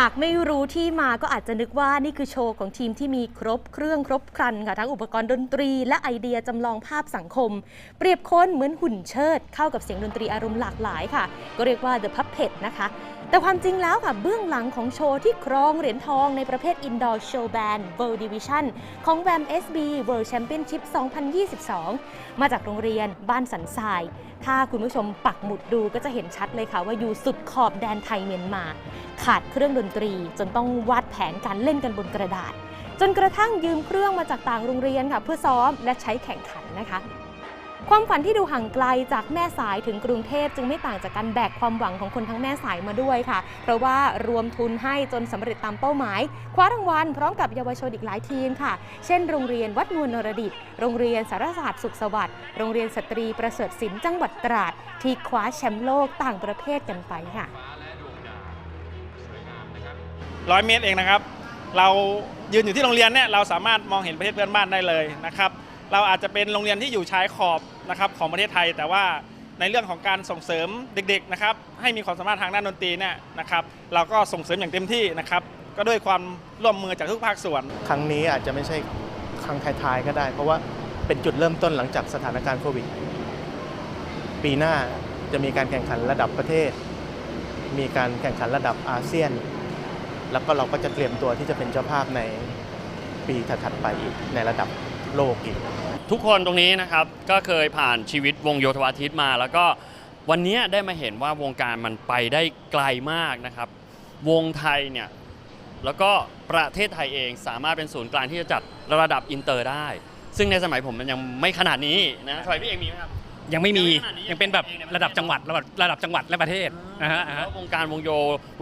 หากไม่รู้ที่มาก็อาจจะนึกว่านี่คือโชว์ของทีมที่มีครบเครื่องครบครันค่ะทั้งอุปกรณ์ดนตรี และไอเดียจำลองภาพสังคม เปรียบค้นเหมือนหุ่นเชิด เข้ากับเสียงดนตรีอารมณ์หลากหลายค่ะ ก็เรียกว่า The Puppet นะคะแต่ความจริงแล้วค่ะเบื้องหลังของโชว์ที่ครองเหรียญทองในประเภท Indoor Show Band World Division ของ VAM SB World Championship 2022 มาจากโรงเรียนบ้านสันทราย ถ้าคุณผู้ชมปักหมุดดูก็จะเห็นชัดเลยค่ะว่าอยู่สุดขอบแดนไทยเมียนมา ขาดเครื่องดนตรีจนต้องวาดแผนการเล่นกันบนกระดาษ จนกระทั่งยืมเครื่องมาจากต่างโรงเรียนค่ะเพื่อซ้อมและใช้แข่งขันนะคะ ความฝันที่ดูห่างไกลจากแม่สายถึงกรุงเทพจึงไม่ต่างจากการแบกความหวังของคนทั้งแม่สายมาด้วยค่ะ เพราะว่ารวมทุนให้จนสำเร็จตามเป้าหมาย คว้ารางวัลพร้อมกับเยาวชนอีกหลายทีมค่ะ เช่น โรงเรียนวัดนวลนรดิต โรงเรียนสารศาสตร์สุขสวัสดิ์ โรงเรียนสตรีประเสริฐศิลป์จังหวัดตราด ที่คว้าแชมป์โลกต่างประเภทกันไปค่ะร้อยเมตรเองนะครับ เรายืนอยู่ที่โรงเรียนเนี่ยเราสามารถมองเห็นประเทศเพื่อนบ้านได้เลยนะครับ เราอาจจะเป็นโรงเรียนที่อยู่ชายขอบนะครับของประเทศไทย แต่ว่าในเรื่องของการส่งเสริมเด็กๆนะครับให้มีความสามารถทางด้านดนตรีเนี่ยนะครับเราก็ส่งเสริมอย่างเต็มที่นะครับก็ด้วยความร่วมมือจากทุกภาคส่วน ครั้งนี้อาจจะไม่ใช่ครั้งท้ายๆก็ได้ เพราะว่าเป็นจุดเริ่มต้นหลังจากสถานการณ์โควิด ปีหน้าจะมีการแข่งขันระดับประเทศ มีการแข่งขันระดับอาเซียน แล้วก็เราก็จะเตรียมตัวที่จะเป็นเจ้าภาพในปีถัดๆไปอีกในระดับ โลกอีก ทุกคนตรงนี้นะครับก็เคยผ่านชีวิตวงโยธวาทิตมา แล้วก็วันนี้ได้มาเห็นว่าวงการมันไปได้ไกลมากนะครับ วงไทยเนี่ยแล้วก็ประเทศไทยเองสามารถเป็นศูนย์กลางที่จะจัดระดับอินเตอร์ได้ ซึ่งในสมัยผมมันยังไม่ขนาดนี้นะสมัยพี่เองมีไหมครับ ยังไม่มียังไม่ขนาดนี้ยังเป็นแบบยังไม่ระดับจังหวัดระดับระดับจังหวัดและประเทศนะฮะอ่าฮะแล้ววงการวงโย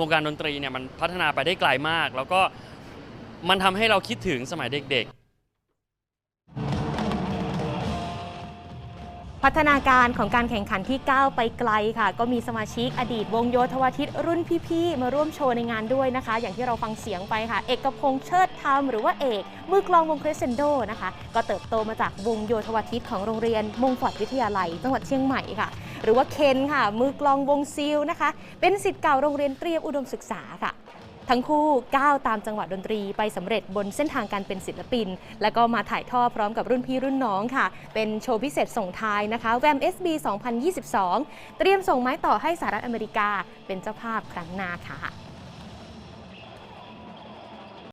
วงการดนตรีเนี่ยมันพัฒนาไปได้ไกลมาก แล้วก็มันทำให้เราคิดถึงสมัยเด็กๆ พัฒนาการของการแข่งขันที่ก้าวไปไกลค่ะ ก็มีสมาชิกอดีตวงโยธวาทิตรุ่นพี่ๆ มาร่วมโชว์ในงานด้วยนะคะ อย่างที่เราฟังเสียงไปค่ะ เอกพงษ์เชิดธรรมหรือว่าเอกมือกลองวงคริสเซนโดนะคะ ก็เติบโตมาจากวงโยธวาทิตของโรงเรียนมงฟอร์ดวิทยาลัย จังหวัดเชียงใหม่ค่ะ หรือว่าเคนค่ะ มือกลองวงซิลนะคะ เป็นสิทธิ์เก่าโรงเรียนเตรียมอุดมศึกษาค่ะ ทั้งคู่ก้าวตามจังหวะดนตรีไปสำเร็จบนเส้นทางการเป็นศิลปิน แล้วก็มาถ่ายทอดพร้อมกับรุ่นพี่รุ่นน้องค่ะ เป็นโชว์พิเศษส่งท้ายนะคะแวม SB 2022 เตรียมส่งไม้ต่อให้สหรัฐอเมริกาเป็นเจ้าภาพครั้งหน้าค่ะ